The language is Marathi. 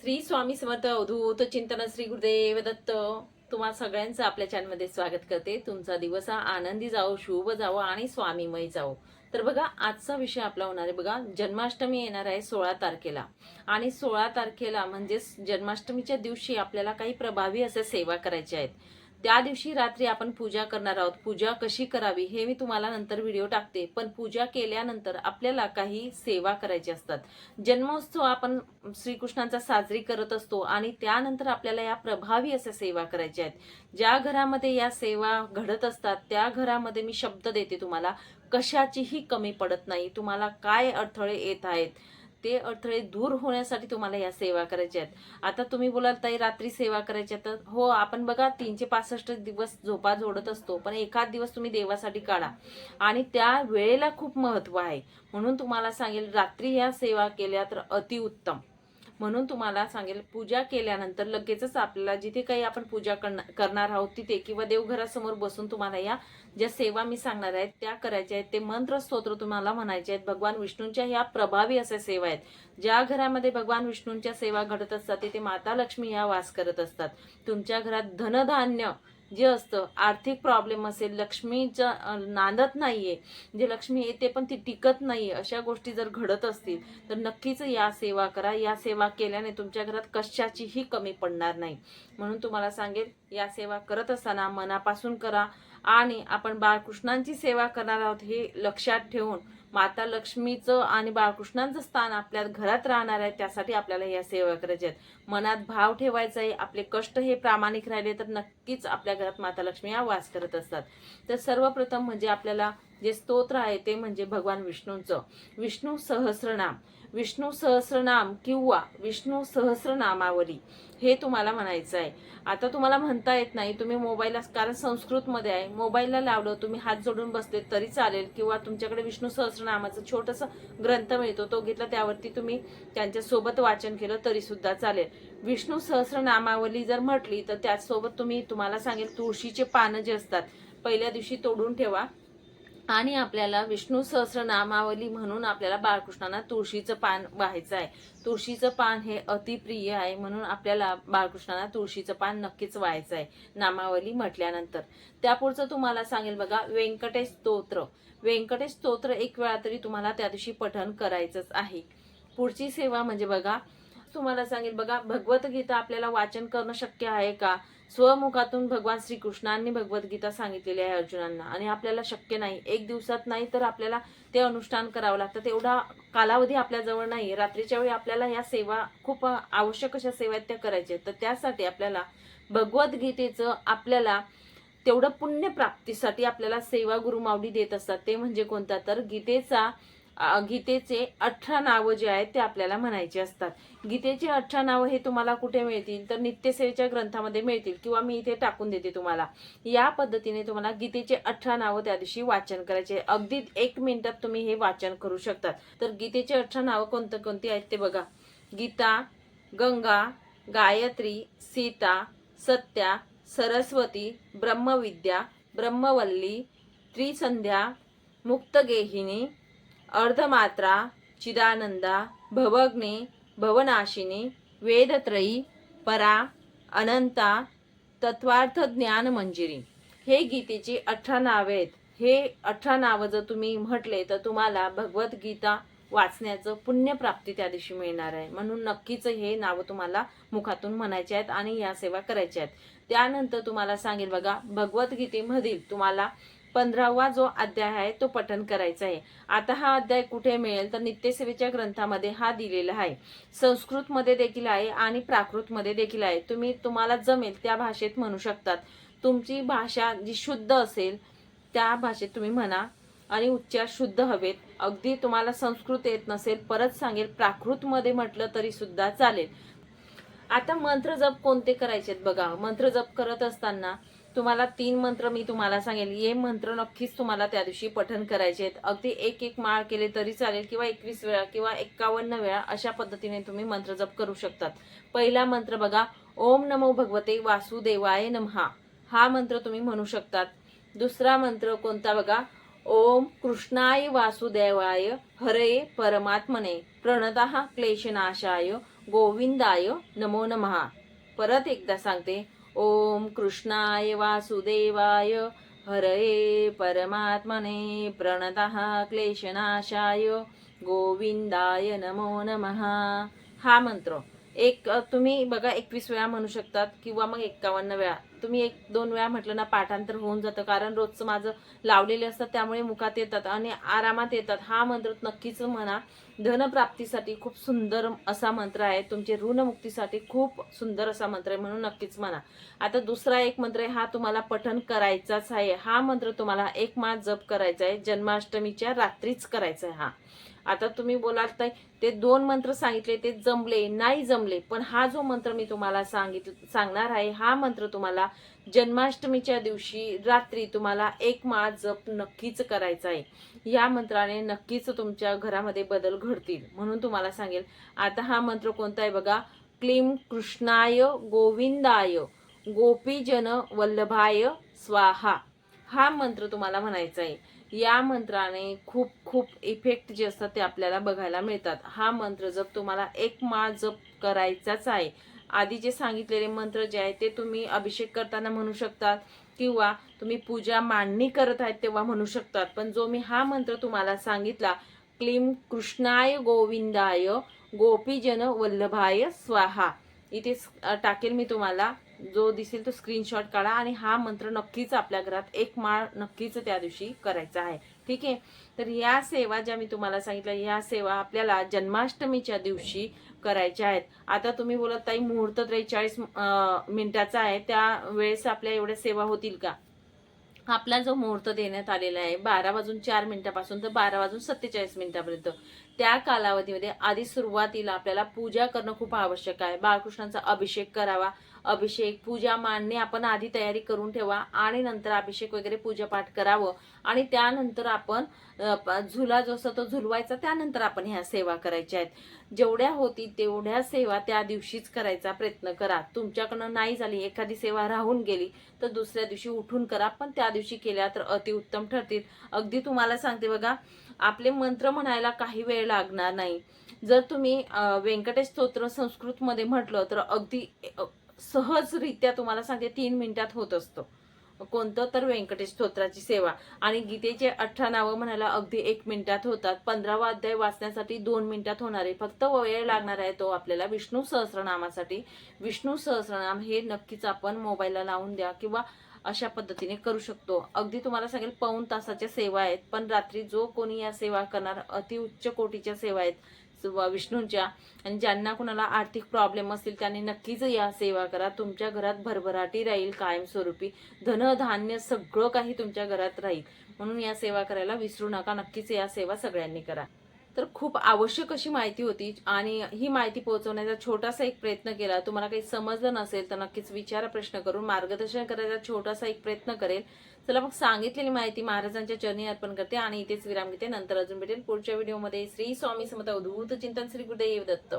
श्री स्वामी समर्थ अवधूत चिंतन श्री गुरुदेव दत्त. तुम्हा सगळ्यांचं आपल्या चॅनलमध्ये स्वागत करते. तुमचा दिवस हा आनंदी जावो शुभ जावो आणि स्वामीमय जावो. तर बघा आजचा विषय आपला होणार आहे. बघा जन्माष्टमी येणार आहे सोळा तारखेला. आणि सोळा तारखेला म्हणजेच जन्माष्टमीच्या दिवशी आपल्याला काही प्रभावी असे सेवा करायच्या आहेत. त्या दिवशी रात्री आपण पूजा करणार आहोत. पूजा कशी करावी हे मी तुम्हाला नंतर व्हिडिओ टाकते. पण पूजा केल्यानंतर आपल्याला काही सेवा करायची असतात. जन्मोत्सव आपण श्रीकृष्णांचा साजरी करत असतो आणि त्यानंतर आपल्याला या प्रभावी अशा सेवा करायच्या आहेत. ज्या घरामध्ये या सेवा घडत असतात त्या घरामध्ये मी शब्द देते तुम्हाला. कशाचीही कमी पडत नाही. तुम्हाला काय अडथळे येत आहेत? ते अडथळे दूर होण्यासाठी तुम्हाला या सेवा करायच्या आहेत. आता तुम्ही बोलाल ताई रात्री सेवा करायच्या तर हो आपण बघा तीनशे पासष्ट दिवस झोपा जोडत असतो. पण एखाद दिवस तुम्ही देवासाठी काढा. आणि त्या वेळेला खूप महत्त्व आहे. म्हणून तुम्हाला सांगेल रात्री ह्या सेवा केल्या तर अतिउत्तम. म्हणून तुम्हाला सांगेल पूजा केल्यानंतर लगेचच आपल्याला जिथे काही आपण पूजा करणार करणार आहोत तिथे किंवा देवघरासमोर बसून तुम्हाला या ज्या सेवा मी सांगणार आहेत त्या करायच्या आहेत. ते मंत्र स्तोत्र तुम्हाला म्हणायचे आहेत. भगवान विष्णूंच्या ह्या प्रभावी अशा सेवा आहेत. ज्या घरामध्ये भगवान विष्णूंच्या सेवा घडत असतात तिथे माता लक्ष्मी ह्या वास करत असतात. तुमच्या घरात धनधान्य जे असतं आर्थिक प्रॉब्लेम असेल लक्ष्मीच्या नांदत नांदत नाहीये जे लक्ष्मी येते पण ती टिकत नाहीये अशा गोष्टी जर घडत असतील तर नक्कीच या सेवा करा. या सेवा केल्याने तुमच्या घरात कशाचीही कमी पडणार नाही. म्हणून तुम्हाला सांगेल या सेवा करत असताना मनापासून करा. आणि आपण बाळकृष्णांची सेवा करणार आहोत हे लक्षात ठेवून माता लक्ष्मीचं आणि बाळकृष्णांचं स्थान आपल्या घरात राहणार आहे त्यासाठी आपल्याला या सेवा करायच्या आहेत. मनात भाव ठेवायचा आहे आपले कष्ट हे प्रामाणिक राहिले तर नक्कीच आपल्या घरात माता लक्ष्मी या वास करत असतात. तर सर्वप्रथम म्हणजे आपल्याला जे स्तोत्र आहे ते म्हणजे भगवान विष्णूंचं. विष्णू सहस्रनाम. विष्णू सहस्रनाम किंवा विष्णू सहस्रनामावली हे तुम्हाला म्हणायचं आहे. आता तुम्हाला म्हणता येत नाही तुम्ही मोबाईलला कारण संस्कृतमध्ये आहे. मोबाईलला लावलं तुम्ही हात जोडून बसले तरी चालेल किंवा तुमच्याकडे विष्णू सहस्रनामाचं छोटंसं ग्रंथ मिळतो तो घेतला त्यावरती तुम्ही त्यांच्यासोबत वाचन केलं तरीसुद्धा चालेल. विष्णू सहस्रनामावली जर म्हटली तर त्याचसोबत तुम्ही तुम्हाला सांगेल तुळशीचे पानं जे असतात पहिल्या दिवशी तोडून ठेवा. आणि आपल्याला विष्णू सहस्रनामावली म्हणून आपल्याला बाळकृष्णांना तुळशीचं पान व्हायचं आहे. तुळशीचं पान हे अतिप्रिय आहे म्हणून आपल्याला बाळकृष्णांना तुळशीचं पान नक्कीच व्हायचं आहे नामावली म्हटल्यानंतर. त्यापुढचं तुम्हाला सांगेल बघा व्यंकटेश स्तोत्र. व्यंकटेश स्तोत्र एक वेळा तरी तुम्हाला त्या दिवशी पठण करायचंच आहे. पुढची सेवा म्हणजे बघा तुम्हाला सांगेल बघा भगवद्गीता आपल्याला वाचन करणं शक्य आहे का? स्वमुखातून भगवान श्रीकृष्णांनी भगवद्गीता सांगितलेली आहे अर्जुनांना. आणि आपल्याला शक्य नाही. एक दिवसात नाही तर आपल्याला ते अनुष्ठान करावं लागतं. तेवढा कालावधी आपल्याजवळ नाही रात्रीच्या वेळी आपल्याला या सेवा खूप आवश्यक अशा सेवा आहेत त्या करायच्या आहेत. तर त्यासाठी आपल्याला भगवद्गीतेचं आपल्याला तेवढं पुण्य प्राप्तीसाठी आपल्याला सेवा गुरु माऊली देत असतात. ते म्हणजे कोणता? तर गीतेचा गीतेचे अठरा नावं जे आहेत ते आपल्याला म्हणायचे असतात. गीतेचे अठरा नावं हे तुम्हाला कुठे मिळतील? तर नित्यसेवेच्या ग्रंथामध्ये मिळतील किंवा मी इथे टाकून देते तुम्हाला. या पद्धतीने तुम्हाला गीतेचे अठरा नावं त्या दिवशी वाचन करायचे अगदी एक मिनिटात तुम्ही हे वाचन करू शकतात. तर गीतेचे अठरा नावं कोणतं कोणती आहेत ते बघा. गीता गंगा गायत्री सीता सत्या सरस्वती ब्रह्मविद्या ब्रह्मवल्ली त्रिसंध्या मुक्तगेहिनी अर्धमात्रा चिदानंदा भवग्ने भवनाशिनी वेदत्रयी परा अनंता तत्वार्थ ज्ञान मंजिरी. हे गीतेची अठरा नावे आहेत. हे अठरा नावं जर तुम्ही म्हटले तर तुम्हाला भगवद्गीता वाचण्याचं पुण्यप्राप्ती त्या दिवशी मिळणार आहे. म्हणून नक्कीच हे नावं तुम्हाला मुखातून म्हणायचे आहेत आणि या सेवा करायच्या आहेत. त्यानंतर तुम्हाला सांगेल बघा भगवद्गीतेमधील तुम्हाला पंधरावा जो अध्याय आहे तो पठन करायचा आहे. आता हा अध्याय कुठे मिळेल? तर नित्यसेवेच्या ग्रंथामध्ये हा दिलेला आहे. संस्कृतमध्ये देखील आहे आणि प्राकृतमध्ये देखील आहे. तुम्ही तुम्हाला जमेल त्या भाषेत म्हणू शकतात. तुमची भाषा जी शुद्ध असेल त्या भाषेत तुम्ही म्हणा आणि उच्चार शुद्ध हवेत. अगदी तुम्हाला संस्कृत येत नसेल परत सांगेल प्राकृतमध्ये म्हटलं तरी सुद्धा चालेल. आता मंत्र जप कोणते करायचे आहेत बघा. मंत्र जप करत असताना तुम्हाला तीन मंत्र मी तुम्हाला सांगेल. हे मंत्र नक्कीच तुम्हाला त्या दिवशी पठन करायचे आहेत. अगदी एक एक माळ केले तरी चालेल किंवा एकवीस वेळा किंवा एक्कावन्न वेळा अशा पद्धतीने तुम्ही मंत्र जप करू शकतात. पहिला मंत्र बघा ओम नमो भगवते वासुदेवाय नमहा. हा मंत्र तुम्ही म्हणू शकतात. दुसरा मंत्र कोणता बघा ओम कृष्णाय वासुदेवाय हरे परमात्मने. प्रणत क्लेशनाशाय गोविंदाय नमो नमः. परत एकदा सांगते ओम कृष्णाय वासुदेवाय हरये परमात्मने प्रणतः क्लेशनाशाय गोविंदाय नमो नमः. हा मंत्र. एक तुम्ही बघा एकवीस वेळा म्हणू शकतात किंवा मग एक्कावन्न वेळा. तुम्ही एक दोन वेळा म्हटलं ना पाठांतर होऊन जातं. कारण रोजचं माझं लावलेले असतात त्यामुळे मुखात येतात आणि आरामात येतात. हा मंत्र नक्कीच म्हणा. धनप्राप्तीसाठी खूप सुंदर असा मंत्र आहे. तुमचे ऋणमुक्तीसाठी खूप सुंदर असा मंत्र आहे म्हणून नक्कीच म्हणा. आता दुसरा एक मंत्र आहे हा तुम्हाला पठन करायचाच आहे. हा मंत्र तुम्हाला एक माळ जप करायचा आहे. जन्माष्टमीच्या रात्रीच करायचा आहे हा. आता तुम्ही बोलात ते दोन मंत्र सांगितले ते जमले नाही जमले पण हा जो मंत्र मी तुम्हाला सांगितलं सांगणार आहे हा मंत्र तुम्हाला जन्माष्टमीच्या दिवशी रात्री तुम्हाला एक माळ जप नक्कीच करायचा आहे. या मंत्राने नक्कीच तुमच्या घरामध्ये बदल घडतील म्हणून तुम्हाला सांगेल. आता हा मंत्र कोणता आहे बघा? क्लीम कृष्णाय गोविंदाय गोपीजन वल्लभाय स्वाहा. हा मंत्र तुम्हाला म्हणायचा आहे. या मंत्राने खूप खूप इफेक्ट जे असतात ते आपल्याला बघायला मिळतात. हा मंत्र जप तुम्हाला एक माळ जप करायचाच आहे. आधी जे सांगितलेले मंत्र जे आहे ते तुम्ही अभिषेक करताना म्हणू शकतात किंवा तुम्ही पूजा मांडणी करत आहेत तेव्हा म्हणू शकतात. पण जो मी हा मंत्र तुम्हाला सांगितला क्लीम कृष्णाय गोविंदाय गोपीजन वल्लभाय स्वाहा इथे टाकेल मी तुम्हाला. जो दिसेल तो स्क्रीनशॉट काढा आणि हा मंत्र नक्कीच आपल्या घरात एक माळ नक्कीच त्या दिवशी करायचा आहे. ठीक आहे? तर या सेवा ज्या मी तुम्हाला सांगितल्या या सेवा आपल्याला जन्माष्टमीच्या दिवशी करायच्या आहेत. आता तुम्ही बोलत ताई मुहूर्त त्रेचाळीस मिनिटाचा आहे. त्या वेळेस आपल्या एवढ्या सेवा होतील का? आपला जो मुहूर्त देण्यात आलेला आहे बारा वाजून चार मिनिटापासून तर बारा वाजून सत्तेचाळीस मिनिटापर्यंत. त्या कालावधीमध्ये आधी सुरुवातीला आपल्याला पूजा करणं खूप आवश्यक आहे. बाळकृष्णांचा अभिषेक करावा अभिषेक पूजा मांडणे आपण आधी तयारी करून ठेवा आणि नंतर अभिषेक वगैरे पूजापाठ करावं. आणि त्यानंतर आपण झुला जो असतो तो झुलवायचा त्यानंतर आपण ह्या सेवा करायच्या आहेत. जेवढ्या होती तेवढ्या सेवा त्या दिवशीच करायचा प्रयत्न करा. तुमच्याकडनं नाही झाली एखादी सेवा राहून गेली तर दुसऱ्या दिवशी उठून करा पण त्या दिवशी केल्या तर अतिउत्तम ठरतील. अगदी तुम्हाला सांगते बघा आपले मंत्र म्हणायला काही वेळ लागणार नाही. जर तुम्ही व्यंकटेश स्तोत्र संस्कृतमध्ये म्हटलं तर अगदी सहजरित्या तुम्हाला सांगते तीन मिनिटात होत असतं. कोणतं तर व्यंकटेश स्तोत्राची सेवा. आणि गीतेचे अठरा नावं म्हणायला अगदी एक मिनिटात होतात. पंधरावा अध्याय वाचण्यासाठी दोन मिनिटात होणार आहे. फक्त वेळ लागणार आहे तो आपल्याला विष्णू सहस्रनामासाठी. विष्णू सहस्रनाम हे नक्कीच आपण मोबाईलला लावून द्या किंवा अशा पद्धतीने करू शकतो. अगदी तुम्हाला सांगेल पाऊण तासाच्या सेवा आहेत. पण रात्री जो कोणी या सेवा करणार अतिउच्च कोटीच्या सेवा आहेत. विष्णूंच्या. आणि ज्यांना कुणाला आर्थिक प्रॉब्लेम असतील त्यांनी नक्कीच या सेवा करा. तुमच्या घरात भरभराटी राहील कायमस्वरूपी. धन धान्य सगळं काही तुमच्या घरात राहील. म्हणून या सेवा करायला विसरू नका. नक्कीच या सेवा सगळ्यांनी करा. तर खूप आवश्यक अशी माहिती होती आणि ही माहिती पोहोचवण्याचा छोटासा एक प्रयत्न केला. तुम्हाला काही समजलं नसेल तर नक्कीच विचारा प्रश्न करून. मार्गदर्शन करायचा छोटासा एक प्रयत्न करेल. चला मग सांगितलेली माहिती महाराजांच्या चरणी अर्पण करते आणि इथेच विराम घेते. नंतर अजून भेटेल पुढच्या व्हिडिओमध्ये. श्री स्वामी समता अवधूत चिंतन श्री गुरुदेव दत्त.